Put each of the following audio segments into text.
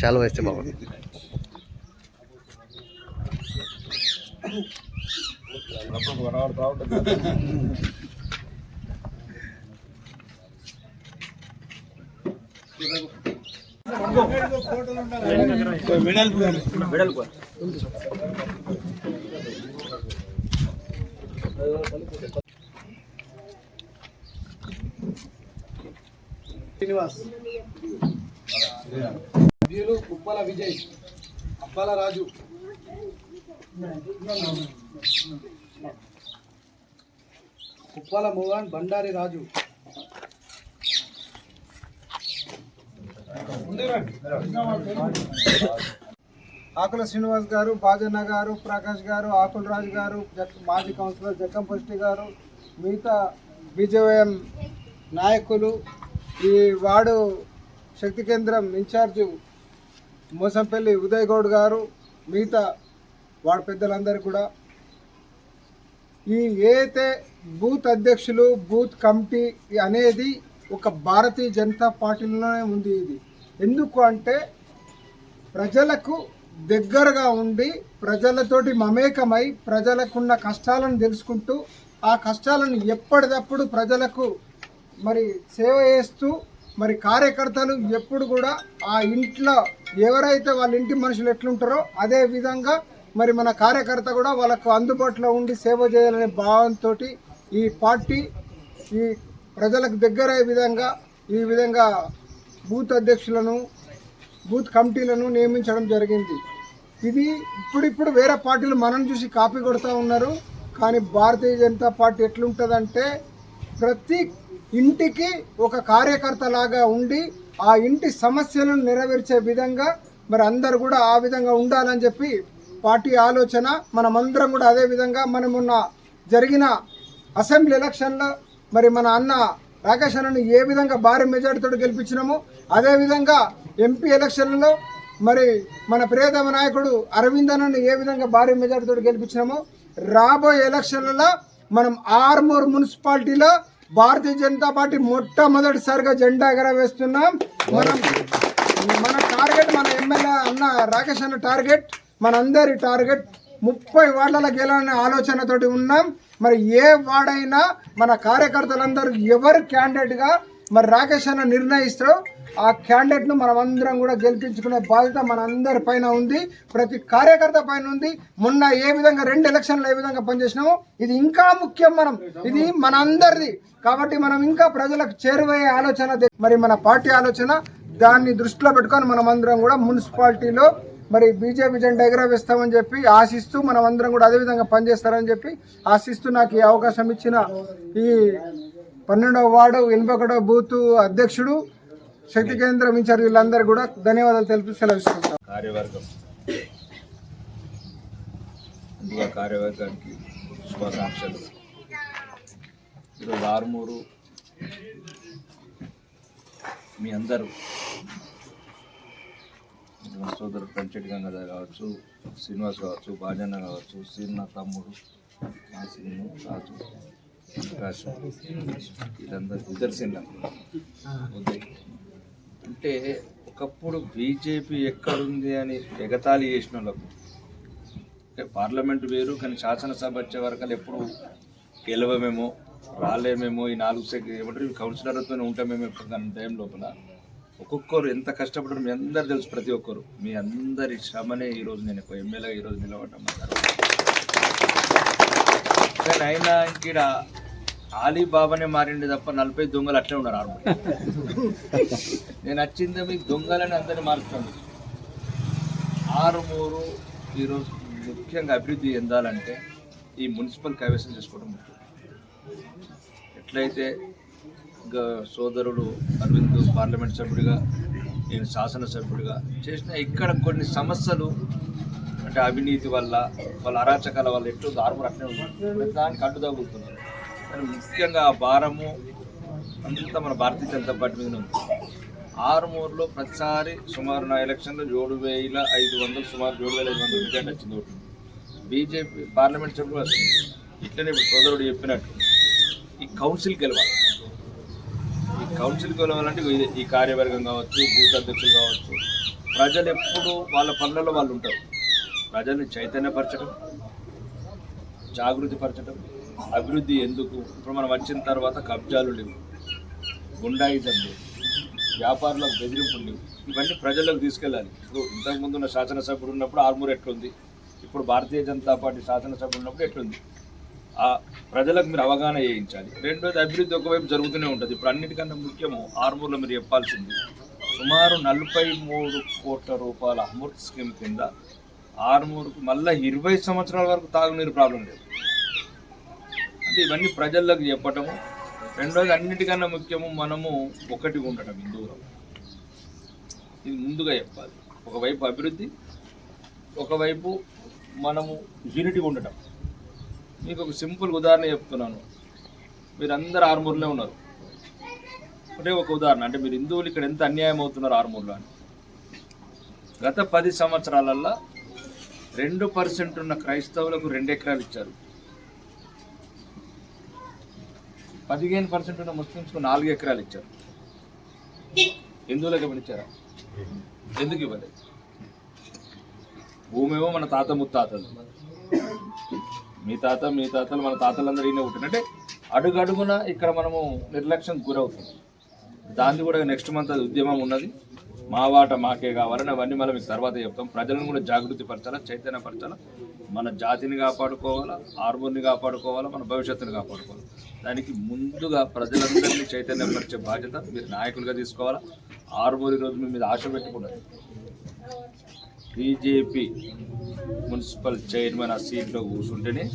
శాలువ వేస్తే బాగుంది శ్రీనివాస్ వీరు ఉప్పల విజయ్ అప్పాల రాజు. ఉప్పల మోహన్ బండారి రాజు. ఆకుల శ్రీనివాస్ గారు బాజన్న గారు ప్రకాష్ గారు ఆకుల రాజు గారు మాజీ కౌన్సిలర్ జక్కంపష్టి గారు మిగతా బీజేఎం నాయకులు ఈ వార్డు శక్తి కేంద్రం ఇన్ఛార్జ్ మోసంపల్లి ఉదయ్ గౌడ్ గారు మిగతా వాడి పెద్దలందరూ కూడా. ఈ ఏదైతే బూత్ అధ్యక్షులు బూత్ కమిటీ అనేది ఒక భారతీయ జనతా పార్టీలోనే ఉంది ఇది. ఎందుకు అంటే ప్రజలకు దగ్గరగా ఉండి ప్రజలతోటి మమేకమై ప్రజలకున్న కష్టాలను తెలుసుకుంటూ ఆ కష్టాలను ఎప్పటికప్పుడు ప్రజలకు మరి సేవ చేస్తూ మరి కార్యకర్తలు ఎప్పుడు కూడా ఆ ఇంట్లో ఎవరైతే వాళ్ళ ఇంటి మనుషులు ఎట్లుంటారో అదే విధంగా మరి మన కార్యకర్త కూడా వాళ్ళకు అందుబాటులో ఉండి సేవ చేయాలనే భావంతో ఈ పార్టీ ఈ ప్రజలకు దగ్గరయ్యే విధంగా ఈ విధంగా బూత్ అధ్యక్షులను బూత్ కమిటీలను నియమించడం జరిగింది. ఇది ఇప్పుడిప్పుడు వేరే పార్టీలు మనం చూసి కాపీ కొడుతూ ఉన్నారు. కానీ భారతీయ జనతా పార్టీ ఎట్లుంటుందంటే ప్రతి ఇంటికి ఒక కార్యకర్త లాగా ఉండి ఆ ఇంటి సమస్యలను నెరవేర్చే విధంగా మరి అందరు కూడా ఆ విధంగా ఉండాలని చెప్పి పార్టీ ఆలోచన మనమందరం కూడా అదే విధంగా మనం మొన్న జరిగిన అసెంబ్లీ ఎలక్షన్లో మరి మన అన్న రాకేష్ అన్నను ఏ విధంగా భారీ మెజార్టీతో గెలిపించినామో అదేవిధంగా ఎంపీ ఎలక్షన్లలో మరి మన ప్రియతమ నాయకుడు అరవింద్ అన్నను ఏ విధంగా భారీ మెజార్టీతో గెలిపించినామో రాబోయే ఎలక్షన్లలో మనం ఆర్మూర్ మున్సిపాలిటీలో భారతీయ జనతా పార్టీ మొట్టమొదటిసారిగా జెండా ఎగరవేస్తున్నాం మనం మన టార్గెట్ మన ఎమ్మెల్యే అన్న రాకేష్ అన్న టార్గెట్ మనందరి టార్గెట్. ముప్పై వార్డుల గెలాలనే ఆలోచనతోటి ఉన్నాం. మరి ఏ వార్డైనా మన కార్యకర్తలందరూ ఎవరు క్యాండిడేట్గా మరి రాకేష్ అన్న నిర్ణయిస్తారో ఆ క్యాండిడేట్ను మనం అందరం కూడా గెలిపించుకునే బాధ్యత మన అందరి పైన ఉంది. ప్రతి కార్యకర్త పైన ఉంది. మొన్న ఏ విధంగా రెండు ఎలక్షన్లు ఏ విధంగా పనిచేసినామో ఇది ఇంకా ముఖ్యం మనం. ఇది మన అందరిది కాబట్టి మనం ఇంకా ప్రజలకు చేరువయ్యే ఆలోచన మరి మన పార్టీ ఆలోచన. దాన్ని దృష్టిలో పెట్టుకొని మనం అందరం కూడా మున్సిపాలిటీలో మరి బీజేపీ జెండా ఎగరవేస్తామని చెప్పి ఆశిస్తూ మనం అందరం కూడా అదే విధంగా పనిచేస్తారని చెప్పి ఆశిస్తూ నాకు ఈ అవకాశం ఇచ్చిన ఈ పన్నెండవ వార్డు ఎనభై ఒకటో బూత్ అధ్యక్షుడు శక్తి కేంద్రం ఇన్ఛార్జ్ వీళ్ళందరూ కూడా ధన్యవాదాలు తెలిపి సెలవిస్తుంటాం కార్యవర్గం. ముందుగా కార్యవర్గానికి శుభాకాంక్షలు. ఈరోజు ఆరుమూరు మీ అందరూ మా సోదరుడు పెంచెటి గంగాధర్ కావచ్చు శ్రీనివాస్ కావచ్చు బాజన్న కావచ్చు శ్రీనాథ్ తమ్ముడు మా శ్రీను రాజు ప్రకాశం వీళ్ళందరూ ఇద్దరు ఉదయ్ అంటే ఒకప్పుడు బీజేపీ ఎక్కడుంది అని ఎగతాళి చేసిన వాళ్ళకు. అంటే పార్లమెంట్ వేరు కానీ శాసనసభ వచ్చే వరకు ఎప్పుడు గెలవమేమో రాలేమేమో ఈ నాలుగు సెక్ ఏమంటారు కౌన్సిలర్తో ఉంటామేమో కానీ టైం లోపల. ఒక్కొక్కరు ఎంత కష్టపడరు మీ అందరు తెలుసు ప్రతి ఒక్కరు. మీ అందరి శ్రమనే ఈరోజు నేను ఒక ఎమ్మెల్యేగా ఈరోజు నిలబడటం కానీ అయినా ఇక్కడ అలీబాబానే మారింది తప్ప నలభై దొంగలు అట్లే ఉన్నారు ఆరు నేను వచ్చింది మీకు దొంగలని అందరినీ మారుస్తాను. ఆరుమూరు ఈరోజు ముఖ్యంగా అభివృద్ధి చెందాలంటే ఈ మున్సిపల్ కైవసం చేసుకోవడం ముఖ్యం. ఎట్లయితే సోదరుడు అరవింద్ పార్లమెంట్ సభ్యుడిగా నేను శాసనసభ్యుడిగా చేసిన ఇక్కడ కొన్ని సమస్యలు అంటే అవినీతి వల్ల వాళ్ళ అరాచకాల వల్ల ఎట్లు ఆరుమూరు అట్లే ఉంది దానికి అడ్డు తగులుతున్నారు ముఖ్యంగా ఆ భారము అంతా మన భారతీయ జనతా పార్టీ మీద ఉంది. ఆరుమూరులో ప్రతిసారి సుమారు నా ఎలక్షన్లో ఏడు వేల ఐదు వందలు సుమారు ఏడు వేల ఐదు వందల రిజల్ట్ వచ్చింది ఒకటి బీజేపీ పార్లమెంట్ సభ్యులు వస్తుంది. ఇట్లనే ఇప్పుడు సోదరుడు చెప్పినట్టు ఈ కౌన్సిల్ గెలవాలి. ఈ కౌన్సిల్ గెలవాలంటే ఈ కార్యవర్గం కావచ్చు బూత్ అధ్యక్షులు కావచ్చు ప్రజలు ఎప్పుడు వాళ్ళ పనులలో వాళ్ళు ఉంటారు. ప్రజల్ని చైతన్యపరచడం జాగృతి పరచడం అభివృద్ధి ఎందుకు? ఇప్పుడు మనం వచ్చిన తర్వాత కబ్జాలు లేవు. గుండాయిజం లేవు వ్యాపారులకు బెదిరింపులు లేవు. ఇవన్నీ ప్రజలకు తీసుకెళ్ళాలి. ఇప్పుడు ఇంతకుముందు ఉన్న శాసనసభ్యుడు ఉన్నప్పుడు ఆర్మూర్ ఎట్లుంది? ఇప్పుడు భారతీయ జనతా పార్టీ శాసనసభ్యుడు ఉన్నప్పుడు ఎట్లుంది? ఆ ప్రజలకు మీరు అవగాహన చేయించాలి. రెండోది అభివృద్ధి ఒకవైపు జరుగుతూనే ఉంటుంది. ఇప్పుడు అన్నిటికన్నా ముఖ్యము ఆర్మూర్లో మీరు చెప్పాల్సింది సుమారు నలభై మూడు కోట్ల రూపాయల అమృత్ స్కీమ్ కింద ఆర్మూర్కు మళ్ళీ ఇరవై సంవత్సరాల వరకు తాగునీరు ప్రాబ్లం లేదు. అంటే ఇవన్నీ ప్రజలకు చెప్పటము. రెండోది అన్నిటికన్నా ముఖ్యము మనము ఒకటి ఉండటం హిందువులం ఇది ముందుగా చెప్పాలి. ఒకవైపు అభివృద్ధి ఒకవైపు మనము యూనిటీగా ఉండటం. మీకు ఒక సింపుల్ ఉదాహరణ చెప్తున్నాను. మీరు అందరు ఆర్మూర్లో ఉన్నారు. ఒకటే ఒక ఉదాహరణ. అంటే మీరు హిందువులు ఇక్కడ ఎంత అన్యాయం అవుతున్నారు ఆర్మూర్లో అని. గత పది సంవత్సరాలల్లో రెండు పర్సెంట్ ఉన్న క్రైస్తవులకు రెండు ఎకరాలు ఇచ్చారు. పదిహేను పర్సెంట్ ఉన్న ముస్లిమ్స్కు నాలుగు ఎకరాలు ఇచ్చారు. హిందువులకు ఇచ్చారా? ఎందుకు ఇవ్వలేదు? భూమేమో మన తాత ముత్తాతలు. మీ తాత మీ తాతలు మన తాతలందరూ ఈయన పుట్టిన. అంటే అడుగడుగున ఇక్కడ మనము నిర్లక్ష్యం గురవుతుంది దాన్ని కూడా నెక్స్ట్ మంత్ అది ఉద్యమం ఉన్నది. మా వాట మాకే కావాలని అవన్నీ మనం మీకు తర్వాత చెప్తాం. ప్రజలను కూడా జాగృతి పరచాలా చైతన్య పరచాలా? మన జాతిని కాపాడుకోవాలా ఆర్మూర్ని కాపాడుకోవాలా మన భవిష్యత్తుని కాపాడుకోవాలి? దానికి ముందుగా ప్రజలందరినీ చైతన్యపరిచే బాధ్యత మీరు నాయకులుగా తీసుకోవాలా? ఆర్మూర్ రోజు మీ మీద ఆశ పెట్టుకున్నారు బీజేపీ మున్సిపల్ చైర్మన్ ఆ సీట్లో కూర్చుంటేనే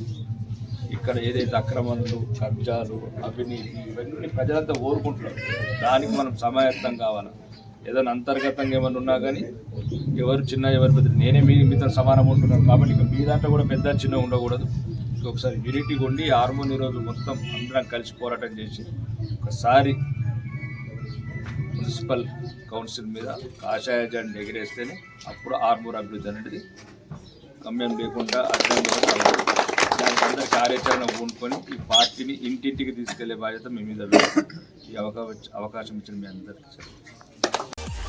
ఇక్కడ ఏదైతే అక్రమాలు కబ్జాలు అవినీతి ఇవన్నీ ప్రజలంతా ఓరుకుంటున్నారు దానికి మనం సమాయత్తం కావాలి? ఏదైనా అంతర్గతంగా ఏమైనా ఉన్నా కానీ ఎవరు చిన్న ఎవరు పెద్ద నేనే మీ మీతో సమానం ఉంటున్నాను కాబట్టి ఇక మీ దాంట్లో కూడా పెద్ద చిన్న ఉండకూడదు. ఒకసారి యూనిటీగా ఉండి హార్మోన్ ఈరోజు మొత్తం అందరం కలిసి పోరాటం చేసి ఒకసారి మున్సిపల్ కౌన్సిల్ మీద కాషాయ జెండా ఎగిరేస్తేనే అప్పుడు ఆర్మూర్ అభివృద్ధి అనేది గమ్యం లేకుండా అర్థం లేకుండా దానికి అందరి కార్యాచరణ పూనుకొని ఈ పార్టీని ఇంటింటికి తీసుకెళ్ళే బాధ్యత మీ మీద ఈ అవకాశం అవకాశం ఇచ్చిన మీ అందరికీ.